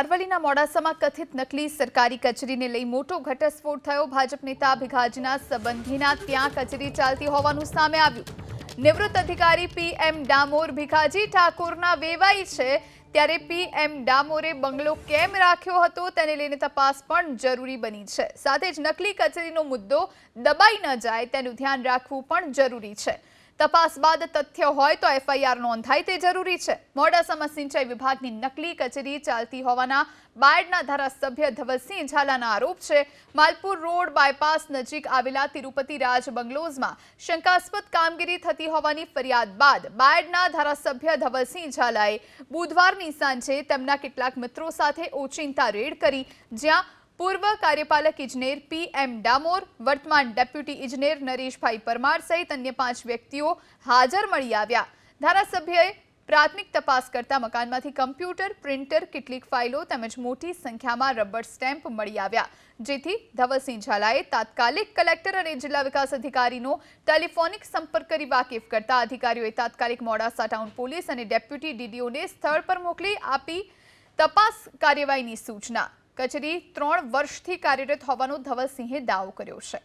અરવલ્લીના મોડાસામાં કથિત નકલી સરકારી કચેરીને લઈ મોટો ઘટસ્ફોટ થયો. ભાજપ નેતા ભીખાજીના સંબંધીના ત્યાં કચેરી ચાલતી હોવાનું સામે આવ્યું. નિવૃત્ત અધિકારી પીએમ ડામોર ભીખાજી ઠાકોરના વેવાઈ છે. ત્યારે પીએમ ડામોરે બંગલો કેમ રાખ્યો હતો તેને લઈને તપાસ પણ જરૂરી બની છે. સાથે જ નકલી કચેરીનો મુદ્દો દબાઈ ન જાય તેનું ધ્યાન રાખવું પણ જરૂરી છે. તપાસ બાદ તથ્ય હોય તો એફઆઈઆર નોંધાય તે જરૂરી છે. મોડાસામાં સિંચાઈ વિભાગની નકલી કચેરી ચાલતી હોવાના બાયડના ધારાસભ્ય ધવલસિંહ ઝાલાના આરોપ છે. માલપુર રોડ બાયપાસ નજીક આવેલા તિરુપતિ રાજ બંગલોઝમાં શંકાસ્પદ કામગીરી થતી હોવાની ફરિયાદ બાદ બાયડના ધારાસભ્ય ધવલસિંહ ઝાલાએ બુધવારની સાંજે તેમના કેટલાક મિત્રો સાથે ઓચિંતા રેડ કરી, જ્યાં પૂર્વ કાર્યપાલક ઇજનેર પી એમ ડામોર, વર્તમાન ડેપ્યુટી ઇજનેર નરેશભાઈ પરમાર સહિત અન્ય પાંચ વ્યક્તિઓ હાજર મળી આવ્યા. ધારાસભ્યએ પ્રાથમિક તપાસ કરતા મકાનમાંથી કમ્પ્યુટર, પ્રિન્ટર, કેટલીક ફાઇલો તેમજ મોટી સંખ્યામાં રબર સ્ટેમ્પ મળી આવ્યા. જેથી ધવલસિંહ ઝાલાએ તાત્કાલિક કલેક્ટર અને જિલ્લા વિકાસ અધિકારીનો ટેલિફોનિક સંપર્ક કરી વાકેફ કરતા અધિકારીઓએ તાત્કાલિક મોડાસા ટાઉન પોલીસ અને ડેપ્યુટી ડીડીઓને સ્થળ પર મોકલી આપી તપાસ કાર્યવાહીની સૂચના કચેરી ત્રણ વર્ષથી કાર્યરત હોવાનો ધવલસિંહે દાવો કર્યો છે.